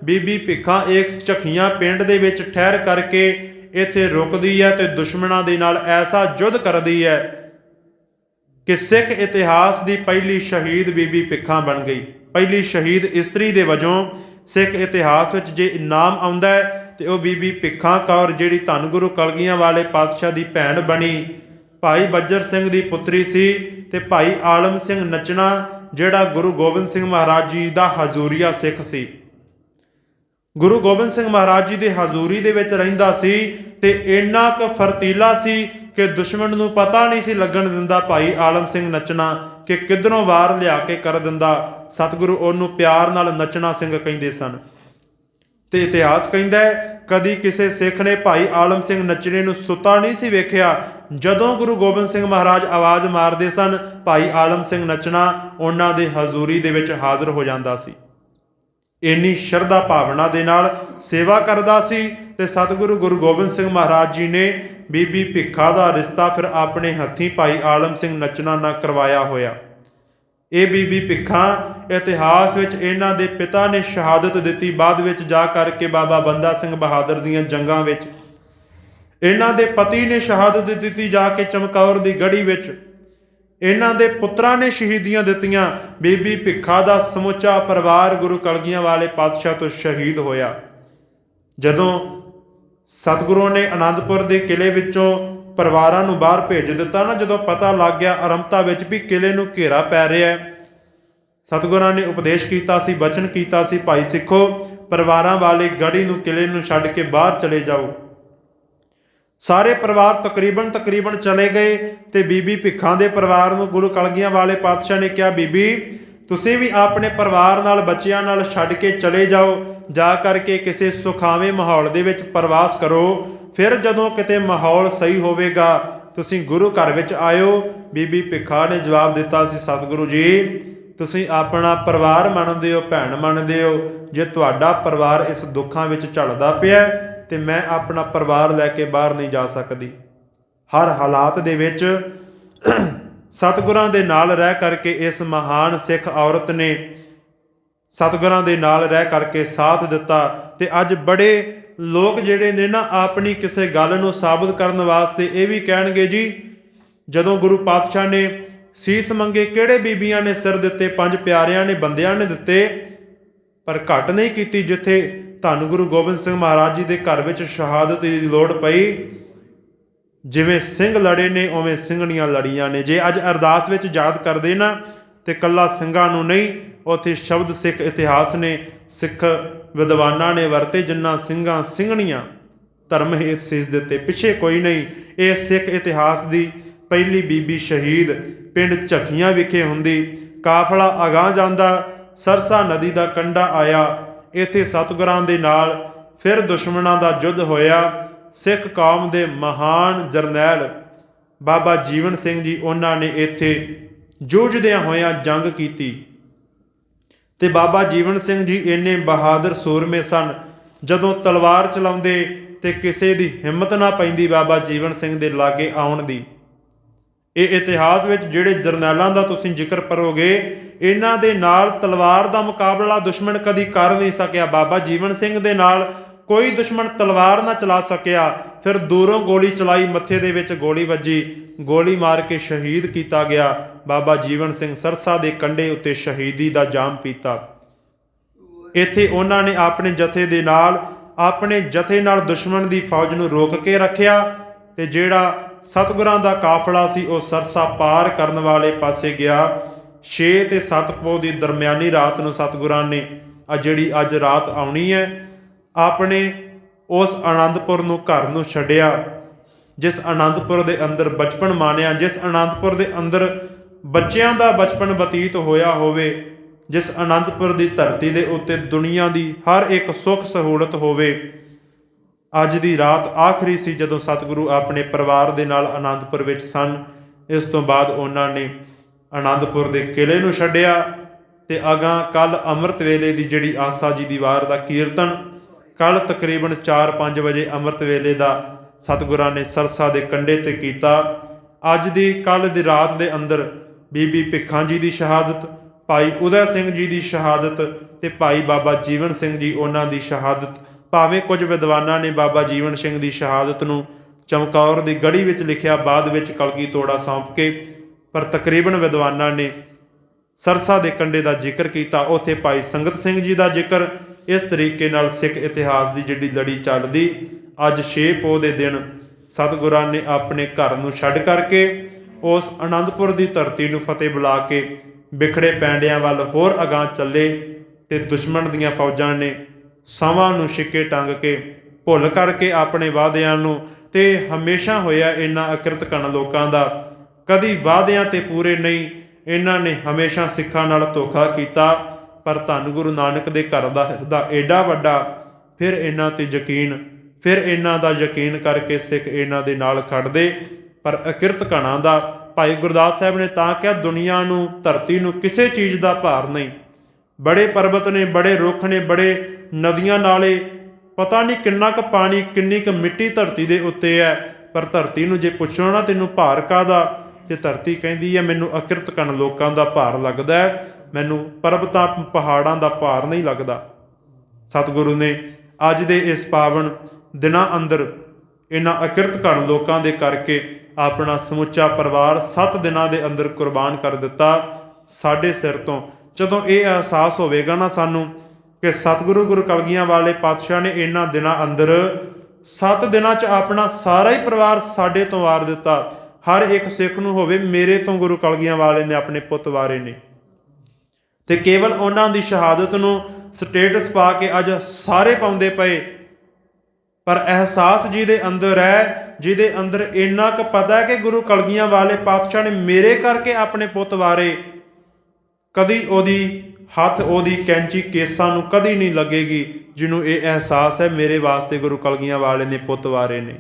ਬੀਬੀ ਭਿੱਖਾਂ ਇੱਕ ਝਖੀਆਂ ਪਿੰਡ ਦੇ ਵਿੱਚ ਠਹਿਰ ਕਰਕੇ ਇੱਥੇ ਰੁਕਦੀ ਹੈ ਤੇ ਦੁਸ਼ਮਣਾਂ ਦੇ ਨਾਲ ਐਸਾ ਯੁੱਧ ਕਰਦੀ ਹੈ ਕਿ ਸਿੱਖ ਇਤਿਹਾਸ ਦੀ ਪਹਿਲੀ ਸ਼ਹੀਦ ਬੀਬੀ ਭਿੱਖਾਂ ਬਣ ਗਈ। ਪਹਿਲੀ ਸ਼ਹੀਦ ਇਸਤਰੀ ਦੇ ਵਜੋਂ ਸਿੱਖ ਇਤਿਹਾਸ ਵਿੱਚ ਜੇ ਨਾਮ ਆਉਂਦਾ ਹੈ ਤੇ ਉਹ ਬੀਬੀ ਭਿੱਖਾਂ ਕੌਰ ਜਿਹੜੀ ਧੰਨ ਗੁਰੂ ਕਲਗੀਆਂ ਵਾਲੇ ਪਾਤਸ਼ਾਹ ਦੀ ਭੈਣ ਬਣੀ, ਭਾਈ ਬੱਜਰ ਸਿੰਘ ਦੀ ਪੁੱਤਰੀ ਸੀ ਤੇ ਭਾਈ ਆਲਮ ਸਿੰਘ ਨਚਣਾ ਜਿਹੜਾ ਗੁਰੂ ਗੋਬਿੰਦ ਸਿੰਘ ਮਹਾਰਾਜ ਜੀ ਦਾ ਹਜ਼ੂਰੀਆ ਸਿੱਖ ਸੀ। ਗੁਰੂ ਗੋਬਿੰਦ ਸਿੰਘ ਮਹਾਰਾਜ ਜੀ ਦੇ ਹਜ਼ੂਰੀ ਦੇ ਵਿੱਚ ਰਹਿੰਦਾ ਸੀ ਤੇ ਇੰਨਾ ਕੁ ਫਰਤੀਲਾ ਸੀ ਕਿ ਦੁਸ਼ਮਣ ਨੂੰ ਪਤਾ ਨਹੀਂ ਸੀ ਲੱਗਣ ਦਿੰਦਾ ਭਾਈ ਆਲਮ ਸਿੰਘ ਨੱਚਣਾ ਕਿ ਕਿੱਧਰੋਂ ਵਾਰ ਲਿਆ ਕੇ ਕਰ ਦਿੰਦਾ। ਸਤਿਗੁਰੂ ਉਹਨੂੰ ਪਿਆਰ ਨਾਲ ਨੱਚਣਾ ਸਿੰਘ ਕਹਿੰਦੇ ਸਨ। ਤੇ ਇਤਿਹਾਸ ਕਹਿੰਦਾ ਹੈ, ਕਦੀ ਕਿਸੇ ਸਿੱਖ ਨੇ ਭਾਈ ਆਲਮ ਸਿੰਘ ਨੱਚਣੇ ਨੂੰ ਸੁੱਤਾ ਨਹੀਂ ਸੀ ਵੇਖਿਆ। ਜਦੋਂ ਗੁਰੂ ਗੋਬਿੰਦ ਸਿੰਘ ਮਹਾਰਾਜ ਆਵਾਜ਼ ਮਾਰਦੇ ਸਨ, ਭਾਈ ਆਲਮ ਸਿੰਘ ਨੱਚਣਾ ਉਹਨਾਂ ਦੇ ਹਜ਼ੂਰੀ ਦੇ ਵਿੱਚ ਹਾਜ਼ਰ ਹੋ ਜਾਂਦਾ ਸੀ। ਇੰਨੀ ਸ਼ਰਧਾ ਭਾਵਨਾ ਦੇ ਨਾਲ ਸੇਵਾ ਕਰਦਾ ਸੀ ਤੇ ਸਤਿਗੁਰੂ ਗੁਰੂ ਗੋਬਿੰਦ ਸਿੰਘ ਮਹਾਰਾਜ ਜੀ ਨੇ ਬੀਬੀ ਭਿੱਖਾ ਦਾ ਰਿਸ਼ਤਾ ਫਿਰ ਆਪਣੇ ਹੱਥੀਂ ਭਾਈ ਆਲਮ ਸਿੰਘ ਨਚਨਾ ਨਾਲ ਕਰਵਾਇਆ ਹੋਇਆ। ਇਹ ਬੀਬੀ ਭਿੱਖਾਂ ਇਤਿਹਾਸ ਵਿੱਚ ਇਹਨਾਂ ਦੇ ਪਿਤਾ ਨੇ ਸ਼ਹਾਦਤ ਦਿੱਤੀ, ਬਾਅਦ ਵਿੱਚ ਜਾ ਕਰਕੇ ਬਾਬਾ ਬੰਦਾ ਸਿੰਘ ਬਹਾਦਰ ਦੀਆਂ ਜੰਗਾਂ ਵਿੱਚ। ਇਹਨਾਂ ਦੇ ਪਤੀ ਨੇ ਸ਼ਹਾਦਤ ਦਿੱਤੀ ਜਾ ਕੇ ਚਮਕੌਰ ਦੀ ਗੜੀ ਵਿੱਚ। ਇਹਨਾਂ ਦੇ ਪੁੱਤਰਾਂ ਨੇ ਸ਼ਹੀਦੀਆਂ ਦਿੱਤੀਆਂ। ਬੀਬੀ ਭਿੱਖਾ ਦਾ ਸਮੁੱਚਾ ਪਰਿਵਾਰ ਗੁਰੂ ਕਲਗੀਆਂ ਵਾਲੇ ਪਾਤਸ਼ਾਹ ਤੋਂ ਸ਼ਹੀਦ ਹੋਇਆ। ਜਦੋਂ ਸਤਿਗੁਰੂ ਨੇ ਆਨੰਦਪੁਰ ਦੇ ਕਿਲੇ ਵਿੱਚੋਂ ਪਰਿਵਾਰਾਂ ਨੂੰ ਬਾਹਰ ਭੇਜ ਦਿੱਤਾ ਨਾ, ਜਦੋਂ ਪਤਾ ਲੱਗ ਗਿਆ ਅਰਮਤਾ ਵਿੱਚ ਵੀ ਕਿਲੇ ਨੂੰ ਘੇਰਾ ਪੈ ਰਿਹਾ ਹੈ। ਸਤਿਗੁਰਾਂ ਨੇ ਉਪਦੇਸ਼ ਕੀਤਾ ਸੀ, ਬਚਨ ਕੀਤਾ ਸੀ, ਭਾਈ ਸਿੱਖੋ, ਪਰਿਵਾਰਾਂ ਵਾਲੇ ਗੜੀ ਨੂੰ ਕਿਲੇ ਨੂੰ ਛੱਡ ਕੇ ਬਾਹਰ ਚਲੇ ਜਾਓ। ਸਾਰੇ ਪਰਿਵਾਰ ਤਕਰੀਬਨ ਤਕਰੀਬਨ ਚਲੇ ਗਏ ਤੇ ਬੀਬੀ ਭਿੱਖਾਂ ਦੇ ਪਰਿਵਾਰ ਨੂੰ ਗੁਰੂ ਕਲਗੀਆਂ ਵਾਲੇ ਪਾਤਸ਼ਾਹ ਨੇ ਕਿਹਾ, ਬੀਬੀ, ਤੁਸੀਂ ਵੀ ਆਪਣੇ ਪਰਿਵਾਰ ਨਾਲ, ਬੱਚਿਆਂ ਨਾਲ ਛੱਡ ਕੇ ਚਲੇ ਜਾਓ। ਜਾ ਕਰਕੇ ਕਿਸੇ ਸੁਖਾਵੇਂ ਮਾਹੌਲ ਦੇ ਵਿੱਚ ਪ੍ਰਵਾਸ ਕਰੋ। ਫਿਰ ਜਦੋਂ ਕਿਤੇ ਮਾਹੌਲ ਸਹੀ ਹੋਵੇਗਾ, ਤੁਸੀਂ ਗੁਰੂ ਘਰ ਵਿੱਚ ਆਇਓ। ਬੀਬੀ ਭਿੱਖਾ ਨੇ ਜਵਾਬ ਦਿੱਤਾ ਸੀ, ਸਤਿਗੁਰੂ ਜੀ, ਤੁਸੀਂ ਆਪਣਾ ਪਰਿਵਾਰ ਮੰਨਦੇ ਹੋ, ਭੈਣ ਮੰਨਦੇ ਹੋ। ਜੇ ਤੁਹਾਡਾ ਪਰਿਵਾਰ ਇਸ ਦੁੱਖਾਂ ਵਿੱਚ ਝਲਦਾ ਪਿਆ ਤੇ ਮੈਂ ਆਪਣਾ ਪਰਿਵਾਰ ਲੈ ਕੇ ਬਾਹਰ ਨਹੀਂ ਜਾ ਸਕਦੀ। ਹਰ ਹਾਲਾਤ ਦੇ ਵਿੱਚ ਸਤਿਗੁਰਾਂ ਦੇ ਨਾਲ ਰਹਿ ਕਰਕੇ ਇਸ ਮਹਾਨ ਸਿੱਖ ਔਰਤ ਨੇ ਸਤਿਗੁਰਾਂ ਦੇ ਨਾਲ ਰਹਿ ਕਰਕੇ ਸਾਥ ਦਿੱਤਾ ਤੇ ਅੱਜ ਬੜੇ ਲੋਕ ਜਿਹੜੇ ਨੇ ਨਾ ਆਪਣੀ ਕਿਸੇ ਗੱਲ ਨੂੰ ਸਾਬਤ ਕਰਨ ਵਾਸਤੇ ਇਹ ਵੀ ਕਹਿਣਗੇ ਜੀ, ਜਦੋਂ ਗੁਰੂ ਪਾਤਸ਼ਾਹ ਨੇ ਸੀਸ ਮੰਗੇ, ਕਿਹੜੇ ਬੀਬੀਆਂ ਨੇ ਸਿਰ ਦਿੱਤੇ? ਪੰਜ ਪਿਆਰਿਆਂ ਨੇ, ਬੰਦਿਆਂ ਨੇ ਦਿੱਤੇ, ਪਰ ਘਟ ਨਹੀਂ ਕੀਤੀ ਜਿੱਥੇ ਧੰਨ ਗੁਰੂ ਗੋਬਿੰਦ ਸਿੰਘ ਮਹਾਰਾਜ ਜੀ ਦੇ ਘਰ ਵਿੱਚ ਸ਼ਹਾਦਤ ਦੀ ਲੋੜ ਪਈ। ਜਿਵੇਂ ਸਿੰਘ ਲੜੇ ਨੇ, ਉਵੇਂ ਸਿੰਘਣੀਆਂ ਲੜੀਆਂ ਨੇ। ਜੇ ਅੱਜ ਅਰਦਾਸ ਵਿੱਚ ਯਾਦ ਕਰਦੇ ਨਾ, ਤੇ ਕੱਲਾ ਸਿੰਘਾਂ ਨੂੰ ਨਹੀਂ, ਉਥੇ ਸ਼ਬਦ ਸਿੱਖ ਇਤਿਹਾਸ ਨੇ, ਸਿੱਖ ਵਿਦਵਾਨਾਂ ਨੇ ਵਰਤੇ ਜਿੰਨਾ ਸਿੰਘਾਂ ਸਿੰਘਣੀਆਂ ਧਰਮ ਹੇਤ ਸੀਸ ਦਿੱਤੇ। ਪਿੱਛੇ ਕੋਈ ਨਹੀਂ, ਇਹ ਸਿੱਖ ਇਤਿਹਾਸ ਦੀ ਪਹਿਲੀ ਬੀਬੀ ਸ਼ਹੀਦ ਪਿੰਡ ਝਖੀਆਂ ਵਿਖੇ ਹੁੰਦੀ। ਕਾਫਲਾ ਅਗਾਹ ਜਾਂਦਾ, ਸਰਸਾ ਨਦੀ ਦਾ ਕੰਢਾ ਆਇਆ ਇੱਥੇ ਸਤਿਗੁਰਾਂ ਦੇ ਨਾਲ ਫਿਰ ਦੁਸ਼ਮਣਾਂ ਦਾ ਯੁੱਧ ਹੋਇਆ। ਸਿੱਖ ਕੌਮ ਦੇ ਮਹਾਨ ਜਰਨੈਲ ਬਾਬਾ ਜੀਵਨ ਸਿੰਘ ਜੀ ਉਹਨਾਂ ਨੇ ਇੱਥੇ ਜੂਝਦਿਆਂ ਹੋਇਆਂ ਜੰਗ ਕੀਤੀ। ਤੇ ਬਾਬਾ ਜੀਵਨ ਸਿੰਘ ਜੀ ਇੰਨੇ ਬਹਾਦਰ ਸੂਰਮੇ ਸਨ, ਜਦੋਂ ਤਲਵਾਰ ਚਲਾਉਂਦੇ ਤੇ ਕਿਸੇ ਦੀ ਹਿੰਮਤ ਨਾ ਪੈਂਦੀ ਬਾਬਾ ਜੀਵਨ ਸਿੰਘ ਦੇ ਲਾਗੇ ਆਉਣ ਦੀ। ਇਹ ਇਤਿਹਾਸ ਵਿੱਚ ਜਿਹੜੇ ਜਰਨੈਲਾਂ ਦਾ ਤੁਸੀਂ ਜ਼ਿਕਰ ਕਰੋਗੇ, ਇਹਨਾਂ ਦੇ ਨਾਲ ਤਲਵਾਰ ਦਾ ਮੁਕਾਬਲਾ ਦੁਸ਼ਮਣ ਕਦੀ ਕਰ ਨਹੀਂ ਸਕਿਆ। ਬਾਬਾ ਜੀਵਨ ਸਿੰਘ ਦੇ ਨਾਲ ਕੋਈ ਦੁਸ਼ਮਣ ਤਲਵਾਰ ਨਾ ਚਲਾ ਸਕਿਆ। ਫਿਰ ਦੂਰੋਂ ਗੋਲੀ ਚਲਾਈ, ਮੱਥੇ ਦੇ ਵਿੱਚ ਗੋਲੀ ਵੱਜੀ, ਗੋਲੀ ਮਾਰ ਕੇ ਸ਼ਹੀਦ ਕੀਤਾ ਗਿਆ। ਬਾਬਾ ਜੀਵਨ ਸਿੰਘ ਸਰਸਾ ਦੇ ਕੰਢੇ ਉੱਤੇ ਸ਼ਹੀਦੀ ਦਾ ਜਾਮ ਪੀਤਾ। ਇੱਥੇ ਉਹਨਾਂ ਨੇ ਆਪਣੇ ਜਥੇ ਦੇ ਨਾਲ, ਆਪਣੇ ਜਥੇ ਨਾਲ ਦੁਸ਼ਮਣ ਦੀ ਫੌਜ ਨੂੰ ਰੋਕ ਕੇ ਰੱਖਿਆ ਤੇ ਜਿਹੜਾ ਸਤਗੁਰਾਂ ਦਾ ਕਾਫਲਾ ਸੀ, ਉਹ ਸਰਸਾ ਪਾਰ ਕਰਨ ਵਾਲੇ ਪਾਸੇ ਗਿਆ। 6 ਤੇ 7 ਪੋ ਦੀ ਦਰਮਿਆਨੀ ਰਾਤ ਨੂੰ ਸਤਗੁਰਾਂ ਨੇ, ਆ ਜਿਹੜੀ ਅੱਜ ਰਾਤ ਆਉਣੀ ਹੈ, ਆਪਣੇ ਉਸ ਆਨੰਦਪੁਰ ਨੂੰ ਘਰ ਨੂੰ ਛੱਡਿਆ। ਜਿਸ ਆਨੰਦਪੁਰ ਦੇ ਅੰਦਰ ਬਚਪਨ ਮਾਣਿਆ ਜਿਸ ਆਨੰਦਪੁਰ ਦੇ ਅੰਦਰ ਬੱਚਿਆਂ ਦਾ ਬਚਪਨ ਬਤੀਤ ਹੋਇਆ ਹੋਵੇ, ਜਿਸ ਆਨੰਦਪੁਰ ਦੀ ਧਰਤੀ ਦੇ ਉੱਤੇ ਦੁਨੀਆ ਦੀ ਹਰ ਇੱਕ ਸੁੱਖ ਸਹੂਲਤ ਹੋਵੇ ਅੱਜ ਦੀ ਰਾਤ ਆਖਰੀ ਸੀ ਜਦੋਂ ਸਤਿਗੁਰੂ ਆਪਣੇ ਪਰਿਵਾਰ ਦੇ ਨਾਲ ਆਨੰਦਪੁਰ ਵਿੱਚ ਸਨ। ਇਸ ਤੋਂ ਬਾਅਦ ਉਹਨਾਂ ਨੇ ਆਨੰਦਪੁਰ ਦੇ ਕਿਲੇ ਨੂੰ ਛੱਡਿਆ ਤੇ ਅਗਾਂ ਕੱਲ ਅੰਮ੍ਰਿਤ ਵੇਲੇ ਦੀ ਜਿਹੜੀ ਆਸਾ ਜੀ ਦੀ ਵਾਰ ਦਾ ਕੀਰਤਨ ਕੱਲ ਤਕਰੀਬਨ 4-5 ਵਜੇ ਅੰਮ੍ਰਿਤ ਵੇਲੇ ਦਾ ਸਤਿਗੁਰਾਂ ਨੇ ਸਰਸਾ ਦੇ ਕੰਢੇ ਤੇ ਕੀਤਾ। ਅੱਜ ਦੀ ਕੱਲ ਦੀ ਰਾਤ ਦੇ ਅੰਦਰ ਬੀਬੀ ਭਿੱਖਾਂ ਜੀ ਦੀ ਸ਼ਹਾਦਤ, ਭਾਈ ਉਦੈ ਸਿੰਘ ਜੀ ਦੀ ਸ਼ਹਾਦਤ ਤੇ ਭਾਈ ਬਾਬਾ ਜੀਵਨ ਸਿੰਘ ਜੀ ਉਹਨਾਂ ਦੀ ਸ਼ਹਾਦਤ ਭਾਵੇਂ ਕੁਝ ਵਿਦਵਾਨਾਂ ਨੇ ਬਾਬਾ ਜੀਵਨ ਸਿੰਘ ਦੀ ਸ਼ਹਾਦਤ ਨੂੰ ਚਮਕੌਰ ਦੀ ਗੜੀ ਵਿੱਚ ਲਿਖਿਆ, ਬਾਅਦ ਵਿੱਚ ਕਲਗੀ ਤੋੜਾ ਸੌਂਪ ਕੇ ਪਰ ਤਕਰੀਬਨ ਵਿਦਵਾਨਾਂ ਨੇ ਸਰਸਾ ਦੇ ਕੰਡੇ ਦਾ ਜ਼ਿਕਰ ਕੀਤਾ। ਉੱਥੇ ਭਾਈ ਸੰਗਤ ਸਿੰਘ ਜੀ ਦਾ ਜ਼ਿਕਰ, ਇਸ ਤਰੀਕੇ ਨਾਲ ਸਿੱਖ ਇਤਿਹਾਸ ਦੀ ਜਿਹੜੀ ਲੜੀ ਚੱਲਦੀ, ਅੱਜ 6 ਪੋ ਦੇ ਦਿਨ ਸਤਿਗੁਰਾਂ ਨੇ ਆਪਣੇ ਘਰ ਨੂੰ ਛੱਡ ਕਰਕੇ ਉਸ ਆਨੰਦਪੁਰ ਦੀ ਧਰਤੀ ਨੂੰ ਫਤਿਹ ਬੁਲਾ ਕੇ ਵਿਖੜੇ ਪੈਂਡਿਆਂ ਵੱਲ ਹੋਰ ਅਗਾਹ ਚੱਲੇ ਤੇ ਦੁਸ਼ਮਣ ਦੀਆਂ ਫੌਜਾਂ ਨੇ ਸਮਾਂ ਨੂੰ ਛਿੱਕੇ ਟੰਗ ਕੇ, ਭੁੱਲ ਕਰਕੇ ਆਪਣੇ ਵਾਅਦਿਆਂ ਨੂੰ, ਤੇ ਹਮੇਸ਼ਾ ਹੋਇਆ ਇਹਨਾਂ ਅਕਿਰਤ ਕਣ ਲੋਕਾਂ ਦਾ। ਕਦੀ ਵਾਅਦਿਆਂ ਤੇ ਪੂਰੇ ਨਹੀਂ, ਇਹਨਾਂ ਨੇ ਹਮੇਸ਼ਾ ਸਿੱਖਾਂ ਨਾਲ ਧੋਖਾ ਕੀਤਾ, ਪਰ ਧੰਨ ਗੁਰੂ ਨਾਨਕ ਦੇ ਘਰ ਦਾ ਹਿਰਦਾ ਏਡਾ ਵੱਡਾ, ਫਿਰ ਇਹਨਾਂ ਤੇ ਯਕੀਨ, ਫਿਰ ਇਹਨਾਂ ਦਾ ਯਕੀਨ ਕਰਕੇ ਸਿੱਖ ਇਹਨਾਂ ਦੇ ਨਾਲ ਖੜਦੇ, ਪਰ ਅਕਿਰਤ ਕਣਾਂ ਦਾ, ਭਾਈ ਗੁਰਦਾਸ ਸਾਹਿਬ ਨੇ ਤਾਂ ਕਿਹਾ, ਦੁਨੀਆ ਨੂੰ, ਧਰਤੀ ਨੂੰ ਕਿਸੇ ਚੀਜ਼ ਦਾ ਭਾਰ ਨਹੀਂ। ਬੜੇ ਪਰਬਤ ਨੇ, ਬੜੇ ਰੁੱਖ ਨੇ, ਬੜੇ ਨਦੀਆਂ ਨਾਲੇ। ਪਤਾ ਨਹੀਂ ਕਿੰਨਾ ਕੁ ਪਾਣੀ, ਕਿੰਨੀ ਕੁ ਮਿੱਟੀ ਧਰਤੀ ਦੇ ਉੱਤੇ ਹੈ, ਪਰ ਧਰਤੀ ਨੂੰ ਜੇ ਪੁੱਛੋ ਨਾ ਤੈਨੂੰ ਭਾਰ ਕਾਦਾ ਤੇ ਧਰਤੀ ਕਹਿੰਦੀ ਹੈ, ਮੈਨੂੰ ਅਕਿਰਤ ਕਣ ਲੋਕਾਂ ਦਾ ਭਾਰ ਲੱਗਦਾ ਹੈ, ਮੈਨੂੰ ਪਰਬਤਾਂ, ਪਹਾੜਾਂ ਦਾ ਭਾਰ ਨਹੀਂ ਲੱਗਦਾ। ਸਤਿਗੁਰੂ ਨੇ ਅੱਜ ਦੇ ਇਸ ਪਾਵਨ ਦਿਨਾਂ ਅੰਦਰ ਇਹਨਾਂ ਅਕਿਰਤ ਕਣ ਲੋਕਾਂ ਦੇ ਕਰਕੇ ਆਪਣਾ ਸਮੁੱਚਾ ਪਰਿਵਾਰ 7 ਦਿਨਾਂ ਦੇ ਅੰਦਰ ਕੁਰਬਾਨ ਕਰ ਦਿੱਤਾ। ਸਾਡੇ ਸਿਰ ਤੋਂ ਜਦੋਂ ਇਹ ਅਹਿਸਾਸ ਹੋਵੇਗਾ ਨਾ ਸਾਨੂੰ ਕਿ ਸਤਿਗੁਰੂ ਗੁਰੂ ਕਲਗੀਆਂ ਵਾਲੇ ਪਾਤਸ਼ਾਹ ਨੇ ਇਹਨਾਂ ਦਿਨਾਂ ਅੰਦਰ 7 ਦਿਨਾਂ 'ਚ ਆਪਣਾ ਸਾਰਾ ਹੀ ਪਰਿਵਾਰ ਸਾਡੇ ਤੋਂ ਵਾਰ ਦਿੱਤਾ। ਹਰ ਇੱਕ ਸਿੱਖ ਨੂੰ ਹੋਵੇ, ਮੇਰੇ ਤੋਂ ਗੁਰੂ ਕਲਗੀਆਂ ਵਾਲੇ ਨੇ ਆਪਣੇ ਪੁੱਤ ਵਾਰੇ ਨੇ। ਤੇ ਕੇਵਲ ਉਹਨਾਂ ਦੀ ਸ਼ਹਾਦਤ ਨੂੰ ਸਟੇਟਸ ਪਾ ਕੇ ਅੱਜ ਸਾਰੇ ਪਾਉਂਦੇ ਪਏ। ਪਰ ਅਹਿਸਾਸ ਜਿਹਦੇ ਅੰਦਰ ਹੈ, ਜਿਹਦੇ ਅੰਦਰ ਇੰਨਾ ਕੁ ਪਤਾ ਹੈ ਕਿ ਗੁਰੂ ਕਲਗੀਆਂ ਵਾਲੇ ਪਾਤਸ਼ਾਹ ਨੇ ਮੇਰੇ ਕਰਕੇ ਆਪਣੇ ਪੁੱਤ ਵਾਰੇ ਕਦੀ ਉਹਦੀ ਹੱਥ ਉਹਦੀ ਕੈਂਚੀ ਕੇਸਾਂ ਨੂੰ ਕਦੀ ਨਹੀਂ ਲੱਗੇਗੀ, ਜਿਹਨੂੰ ਇਹ ਅਹਿਸਾਸ ਹੈ, ਮੇਰੇ ਵਾਸਤੇ ਗੁਰੂ ਕਲਗੀਆਂ ਵਾਲੇ ਨੇ, ਪੁੱਤ ਵਾਰੇ ਨੇ।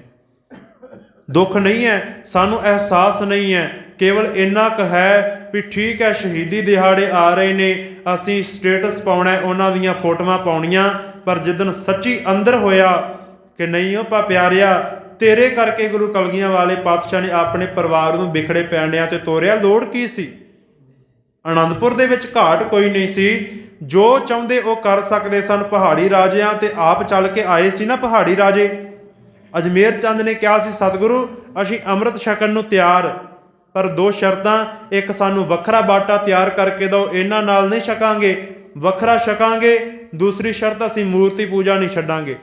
ਦੁੱਖ ਨਹੀਂ ਹੈ, ਸਾਨੂੰ ਅਹਿਸਾਸ ਨਹੀਂ ਹੈ, ਕੇਵਲ ਇੰਨਾ ਕੁ ਹੈ ਵੀ ਠੀਕ ਹੈ, ਸ਼ਹੀਦੀ ਦਿਹਾੜੇ ਆ ਰਹੇ ਨੇ, ਅਸੀਂ ਸਟੇਟਸ ਪਾਉਣਾ ਉਹਨਾਂ ਦੀਆਂ ਫੋਟੋਆਂ ਪਾਉਣੀਆਂ, ਪਰ ਜਿੱਦਨ ਸੱਚੀ ਅੰਦਰ ਹੋਇਆ ਕਿ ਨਹੀਂ ਉਹ ਪਾ ਪਿਆਰਿਆ, ਤੇਰੇ ਕਰਕੇ ਗੁਰੂ ਕਲਗੀਆਂ ਵਾਲੇ ਪਾਤਸ਼ਾਹ ਨੇ ਆਪਣੇ ਪਰਿਵਾਰ ਨੂੰ ਵਿਖੜੇ ਪੈਣਿਆਂ ਤੇ ਤੋਰਿਆ, ਲੋੜ ਕੀ ਸੀ? ਅਨੰਦਪੁਰ ਦੇ ਵਿੱਚ ਘਾਟ ਕੋਈ ਨਹੀਂ ਸੀ। ਜੋ ਚਾਹੁੰਦੇ ਉਹ ਕਰ ਸਕਦੇ ਸਨ। ਪਹਾੜੀ ਰਾਜਿਆਂ ਤੇ ਆਪ ਚੱਲ ਕੇ ਆਏ ਸੀ ਨਾ ਪਹਾੜੀ ਰਾਜੇ। ਅਜਮੇਰ ਚੰਦ ਨੇ ਕਿਹਾ ਸੀ, ਸਤਿਗੁਰੂ, ਅਸੀਂ ਅੰਮ੍ਰਿਤ ਛਕਣ ਨੂੰ ਤਿਆਰ। ਪਰ ਦੋ ਸ਼ਰਤਾਂ, ਇੱਕ ਸਾਨੂੰ ਵੱਖਰਾ ਬਾਟਾ ਤਿਆਰ ਕਰਕੇ ਦਿਓ, ਇਹਨਾਂ ਨਾਲ ਨਹੀਂ ਛਕਾਂਗੇ। ਵੱਖਰਾ ਛਕਾਂਗੇ, ਦੂਸਰੀ ਸ਼ਰਤ ਅਸੀਂ ਮੂਰਤੀ ਪੂਜਾ ਨਹੀਂ ਛੱਡਾਂਗੇ।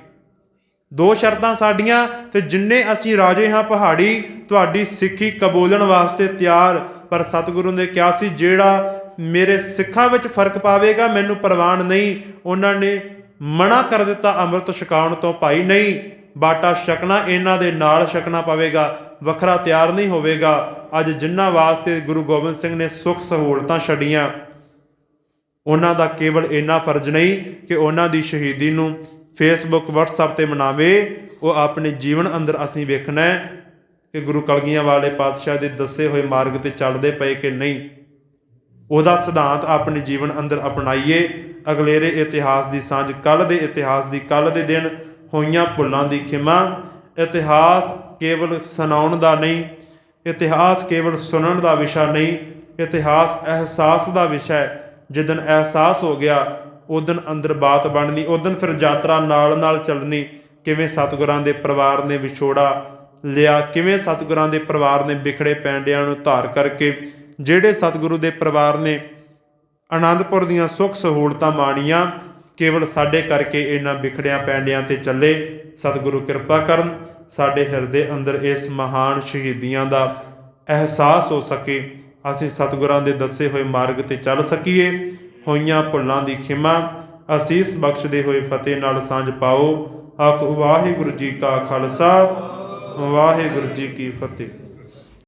ਦੋ ਸ਼ਰਤਾਂ ਸਾਡੀਆਂ ਤੇ ਜਿੰਨੇ ਅਸੀਂ ਰਾਜੇ ਹਾਂ, ਪਹਾੜੀ ਤੁਹਾਡੀ ਸਿੱਖੀ ਕਬੂਲਣ ਵਾਸਤੇ ਤਿਆਰ। ਪਰ ਸਤਿਗੁਰੂ ਨੇ ਕਿਹਾ ਸੀ, ਜਿਹੜਾ ਮੇਰੇ ਸਿੱਖਾਂ ਵਿੱਚ ਫ਼ਰਕ ਪਾਵੇਗਾ, ਮੈਨੂੰ ਪ੍ਰਵਾਨ ਨਹੀਂ। ਉਹਨਾਂ ਨੇ ਮਨਾ ਕਰ ਦਿੱਤਾ, ਅੰਮ੍ਰਿਤ ਛਕਾਉਣ ਤੋਂ ਭਾਈ, ਨਹੀਂ, ਬਾਟਾ ਛਕਣਾ ਇਹਨਾਂ ਦੇ ਨਾਲ ਛਕਣਾ ਪਵੇਗਾ, ਵੱਖਰਾ ਤਿਆਰ ਨਹੀਂ ਹੋਵੇਗਾ। ਅੱਜ ਜਿਨ੍ਹਾਂ ਵਾਸਤੇ ਗੁਰੂ ਗੋਬਿੰਦ ਸਿੰਘ ਨੇ ਸੁੱਖ ਸਹੂਲਤਾਂ ਛੱਡੀਆਂ, ਉਹਨਾਂ ਦਾ ਕੇਵਲ ਇੰਨਾ ਫਰਜ਼ ਨਹੀਂ ਕਿ ਉਹਨਾਂ ਦੀ ਸ਼ਹੀਦੀ ਨੂੰ ਫੇਸਬੁੱਕ WhatsApp ਤੇ ਮਨਾਵੇ। ਉਹ ਆਪਣੇ ਜੀਵਨ ਅੰਦਰ ਅਸੀਂ ਵੇਖਣਾ ਕਿ ਗੁਰੂ ਕਲਗੀਆਂ ਵਾਲੇ ਪਾਤਸ਼ਾਹ ਦੇ ਦੱਸੇ ਹੋਏ ਮਾਰਗ ਤੇ ਚੱਲਦੇ ਪਏ ਕਿ ਨਹੀਂ, ਉਹਦਾ ਸਿਧਾਂਤ ਆਪਣੇ ਜੀਵਨ ਅੰਦਰ ਅਪਣਾਈਏ। ਅਗਲੇਰੇ ਇਤਿਹਾਸ ਦੀ ਸਾਂਝ ਕੱਲ ਦੇ ਇਤਿਹਾਸ ਦੀ ਕੱਲ ਦੇ ਦਿਨ ਹੋਈਆਂ ਭੁੱਲਾਂ ਦੀ ਖਿਮਾ। ਇਤਿਹਾਸ ਕੇਵਲ ਸੁਣਾਉਣ ਦਾ ਨਹੀਂ, ਇਤਿਹਾਸ ਕੇਵਲ ਸੁਣਨ ਦਾ ਵਿਸ਼ਾ ਨਹੀਂ, ਇਤਿਹਾਸ ਅਹਿਸਾਸ ਦਾ ਵਿਸ਼ਾ ਹੈ। ਜਿੱਦਨ ਅਹਿਸਾਸ ਹੋ ਗਿਆ ਉਦਨ ਅੰਦਰ ਬਾਤ ਬਣਨੀ ਉਦਨ ਫਿਰ ਯਾਤਰਾ ਨਾਲ ਨਾਲ ਚੱਲਣੀ। ਕਿਵੇਂ ਸਤਿਗੁਰਾਂ ਦੇ ਪਰਿਵਾਰ ਨੇ ਵਿਛੋੜਾ ਲਿਆ। ਕਿਵੇਂ ਸਤਿਗੁਰਾਂ ਦੇ ਪਰਿਵਾਰ ਨੇ ਵਿਖੜੇ ਪੈਂਡਿਆਂ ਨੂੰ ਧਾਰ ਕਰਕੇ, ਜਿਹੜੇ ਸਤਿਗੁਰੂ ਦੇ ਪਰਿਵਾਰ ਨੇ ਆਨੰਦਪੁਰ ਦੀਆਂ ਸੁੱਖ ਸਹੂਲਤਾਂ ਮਾਣੀਆਂ, ਕੇਵਲ ਸਾਡੇ ਕਰਕੇ ਇਹਨਾਂ ਵਿਖੜਿਆਂ ਪੈਂਡਿਆਂ ਤੇ ਚੱਲੇ। ਸਤਿਗੁਰੂ ਕਿਰਪਾ ਕਰਨ, ਸਾਡੇ ਹਿਰਦੇ ਅੰਦਰ ਇਸ ਮਹਾਨ ਸ਼ਹੀਦੀਆਂ ਦਾ ਅਹਿਸਾਸ ਹੋ ਸਕੇ। ਅਸੀਂ ਸਤਿਗੁਰਾਂ ਦੇ ਦੱਸੇ ਹੋਏ ਮਾਰਗ ਤੇ ਚੱਲ ਸਕੀਏ। ਹੋਈਆਂ ਭੁੱਲਾਂ ਦੀ ਖਿਮਾ, ਅਸੀਸ ਬਖਸ਼ਦੇ ਹੋਏ ਫਤਿਹ ਨਾਲ ਸਾਂਝ ਪਾਓ। ਆਖੋ, ਵਾਹਿਗੁਰੂ ਜੀ ਕਾ ਖਾਲਸਾ। ਵਾਹਿਗੁਰੂ ਜੀ ਕੀ ਫਤਿਹ।